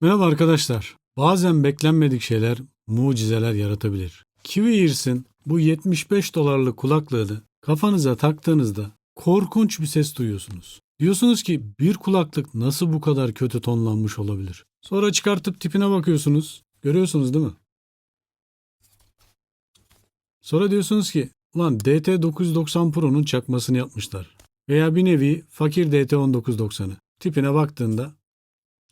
Merhaba arkadaşlar. Bazen beklenmedik şeyler mucizeler yaratabilir. Kiwi Ears'in bu 75 dolarlık kulaklığını kafanıza taktığınızda korkunç bir ses duyuyorsunuz. Diyorsunuz ki bir kulaklık nasıl bu kadar kötü tonlanmış olabilir? Sonra çıkartıp tipine bakıyorsunuz. Görüyorsunuz değil mi? Sonra diyorsunuz ki ulan DT990 Pro'nun çakmasını yapmışlar. Veya bir nevi fakir DT1990'ı. Tipine baktığında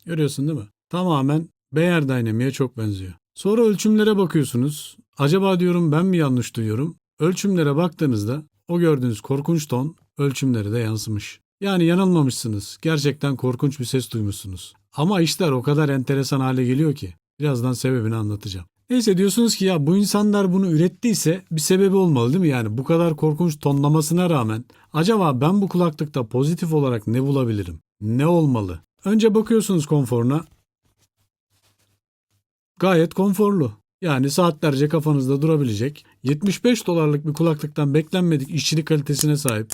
Görüyorsun değil mi? Tamamen Beyer Dynamic'e çok benziyor. Sonra ölçümlere bakıyorsunuz. Acaba diyorum ben mi yanlış duyuyorum? Ölçümlere baktığınızda o gördüğünüz korkunç ton ölçümlere de yansımış. Yani yanılmamışsınız. Gerçekten korkunç bir ses duymuşsunuz. Ama işler o kadar enteresan hale geliyor ki. Birazdan sebebini anlatacağım. Neyse diyorsunuz ki ya bu insanlar bunu ürettiyse bir sebebi olmalı değil mi? Yani bu kadar korkunç tonlamasına rağmen acaba ben bu kulaklıkta pozitif olarak ne bulabilirim? Ne olmalı? Önce bakıyorsunuz konforuna. Gayet konforlu. Yani saatlerce kafanızda durabilecek 75 dolarlık bir kulaklıktan beklenmedik işçilik kalitesine sahip.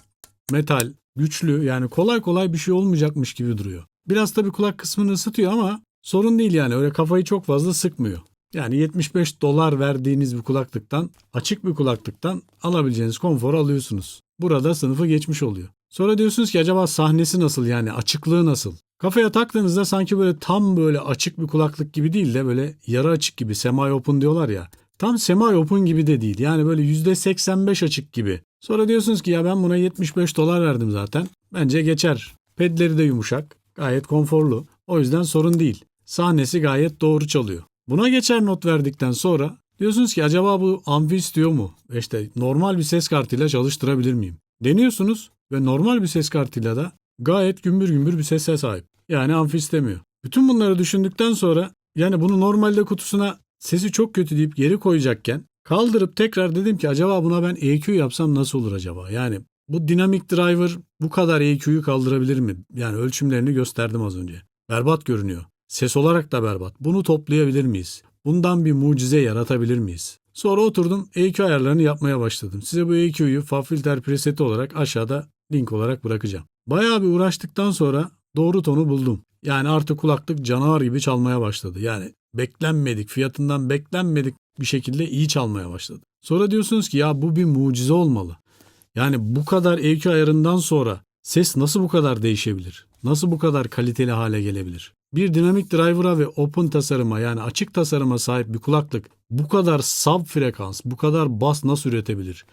Metal, güçlü yani kolay kolay bir şey olmayacakmış gibi duruyor. Biraz tabii kulak kısmını ısıtıyor ama sorun değil yani öyle kafayı çok fazla sıkmıyor. Yani 75 dolar verdiğiniz bir kulaklıktan, açık bir kulaklıktan alabileceğiniz konforu alıyorsunuz. Burada sınıfı geçmiş oluyor. Sonra diyorsunuz ki acaba sahnesi nasıl yani açıklığı nasıl? Kafaya taktığınızda sanki böyle tam böyle açık bir kulaklık gibi değil de böyle yarı açık gibi semi open diyorlar ya. Tam semi open gibi de değil. Yani böyle %85 açık gibi. Sonra diyorsunuz ki ya ben buna 75 dolar verdim zaten. Bence geçer. Pedleri de yumuşak. Gayet konforlu. O yüzden sorun değil. Sahnesi gayet doğru çalıyor. Buna geçer not verdikten sonra diyorsunuz ki acaba bu amfi istiyor mu? İşte normal bir ses kartıyla çalıştırabilir miyim? Deniyorsunuz ve normal bir ses kartıyla da gayet gümbür gümbür bir sese sahip. Yani amfi istemiyor. Bütün bunları düşündükten sonra yani bunu normalde kutusuna sesi çok kötü deyip geri koyacakken kaldırıp tekrar dedim ki acaba buna ben EQ yapsam nasıl olur acaba? Yani bu dinamik driver bu kadar EQ'yu kaldırabilir mi? Yani ölçümlerini gösterdim az önce. Berbat görünüyor. Ses olarak da berbat. Bunu toplayabilir miyiz? Bundan bir mucize yaratabilir miyiz? Sonra oturdum EQ ayarlarını yapmaya başladım. Size bu EQ'yu FabFilter preseti olarak aşağıda link olarak bırakacağım. Bayağı bir uğraştıktan sonra doğru tonu buldum. Yani artık kulaklık canavar gibi çalmaya başladı. Yani beklenmedik, fiyatından beklenmedik bir şekilde iyi çalmaya başladı. Sonra diyorsunuz ki ya bu bir mucize olmalı. Yani bu kadar EQ ayarından sonra ses nasıl bu kadar değişebilir? Nasıl bu kadar kaliteli hale gelebilir? Bir dinamik driver'a ve open tasarıma yani açık tasarıma sahip bir kulaklık bu kadar sub frekans, bu kadar bas nasıl üretebilir?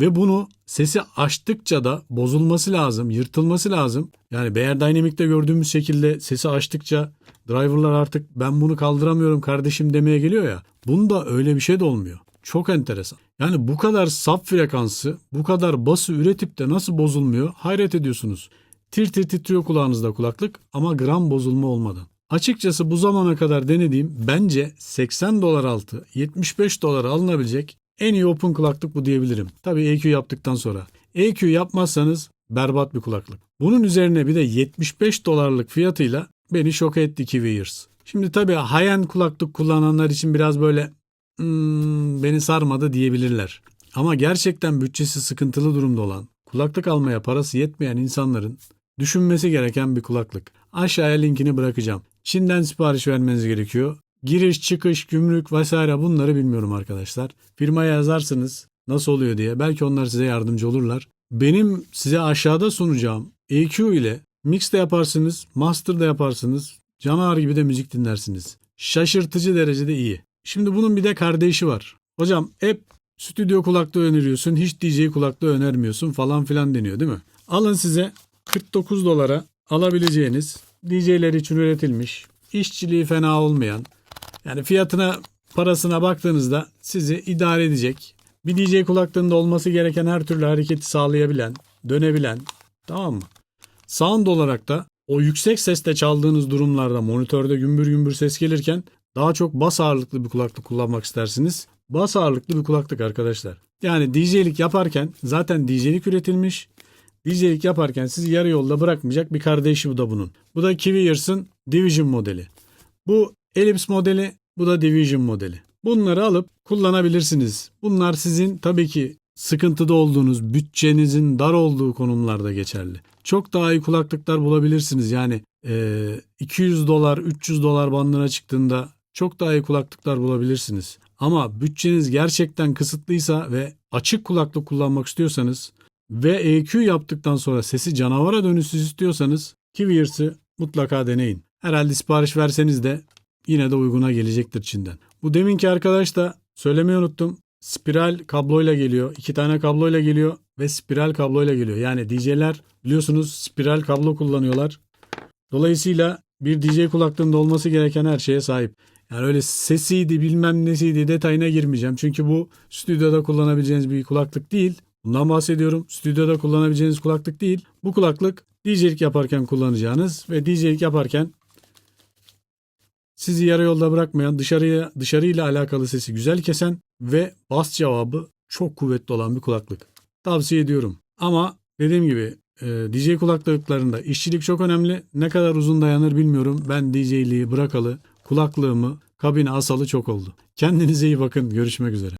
Ve bunu sesi açtıkça da bozulması lazım, yırtılması lazım. Yani Beyer Dynamic'te gördüğümüz şekilde sesi açtıkça driverlar artık ben bunu kaldıramıyorum kardeşim demeye geliyor ya. Bunda öyle bir şey de olmuyor. Çok enteresan. Yani bu kadar sub frekansı, bu kadar bası üretip de nasıl bozulmuyor hayret ediyorsunuz. Tir tir titriyor kulağınızda kulaklık ama gram bozulma olmadan. Açıkçası bu zamana kadar denediğim bence 80 dolar altı 75 dolara alınabilecek en iyi open kulaklık bu diyebilirim. Tabii EQ yaptıktan sonra. EQ yapmazsanız berbat bir kulaklık. Bunun üzerine bir de 75 dolarlık fiyatıyla beni şok etti Kiwi Ears. Şimdi tabii high-end kulaklık kullananlar için biraz böyle "Hmm, beni sarmadı diyebilirler. Ama gerçekten bütçesi sıkıntılı durumda olan, kulaklık almaya parası yetmeyen insanların düşünmesi gereken bir kulaklık. Aşağıya linkini bırakacağım. Çin'den sipariş vermeniz gerekiyor. Giriş, çıkış, gümrük vesaire bunları bilmiyorum arkadaşlar. Firmaya yazarsınız nasıl oluyor diye. Belki onlar size yardımcı olurlar. Benim size aşağıda sunacağım EQ ile mix de yaparsınız, master da yaparsınız. Canavar gibi de müzik dinlersiniz. Şaşırtıcı derecede iyi. Şimdi bunun bir de kardeşi var. Hocam hep stüdyo kulaklığı öneriyorsun, hiç DJ kulaklığı önermiyorsun falan filan deniyor değil mi? Alın size 49 dolara alabileceğiniz DJ'ler için üretilmiş, işçiliği fena olmayan, yani fiyatına parasına baktığınızda sizi idare edecek, bir DJ kulaklığında olması gereken her türlü hareketi sağlayabilen, dönebilen, tamam mı? Sound olarak da o yüksek sesle çaldığınız durumlarda monitörde gümbür gümbür ses gelirken daha çok bas ağırlıklı bir kulaklık kullanmak istersiniz. Bas ağırlıklı bir kulaklık arkadaşlar. Yani DJ'lik yaparken zaten DJ'lik üretilmiş. DJ'lik yaparken sizi yarı yolda bırakmayacak bir kardeşi bu da bunun. Bu da Kiwi Ears'ın Division modeli. Bu Ellipse modeli, bu da Division modeli. Bunları alıp kullanabilirsiniz. Bunlar sizin tabii ki sıkıntıda olduğunuz, bütçenizin dar olduğu konumlarda geçerli. çok daha iyi kulaklıklar bulabilirsiniz. Yani e, 200 dolar 300 dolar bandına çıktığında çok daha iyi kulaklıklar bulabilirsiniz. Ama bütçeniz gerçekten kısıtlıysa ve açık kulaklık kullanmak istiyorsanız ve EQ yaptıktan sonra sesi canavara dönüşsüz istiyorsanız Kiwirs'ı mutlaka deneyin. Herhalde sipariş verseniz de yine de uyguna gelecektir Çin'den. Bu deminki arkadaş da söylemeyi unuttum. Spiral kabloyla geliyor. iki tane kabloyla geliyor ve spiral kabloyla geliyor. Yani DJ'ler biliyorsunuz spiral kablo kullanıyorlar. Dolayısıyla bir DJ kulaklığında olması gereken her şeye sahip. Yani öyle sesiydi bilmem nesiydi detayına girmeyeceğim. Çünkü bu stüdyoda kullanabileceğiniz bir kulaklık değil. Bundan bahsediyorum. Stüdyoda kullanabileceğiniz kulaklık değil. Bu kulaklık DJ'lik yaparken kullanacağınız ve DJ'lik yaparken sizi yarı yolda bırakmayan, dışarıya dışarıyla alakalı sesi güzel kesen ve bas cevabı çok kuvvetli olan bir kulaklık. Tavsiye ediyorum. Ama dediğim gibi e, DJ kulaklıklarında işçilik çok önemli. Ne kadar uzun dayanır bilmiyorum. Ben DJ'liği bırakalı, kulaklığımı kabine asalı çok oldu. Kendinize iyi bakın. Görüşmek üzere.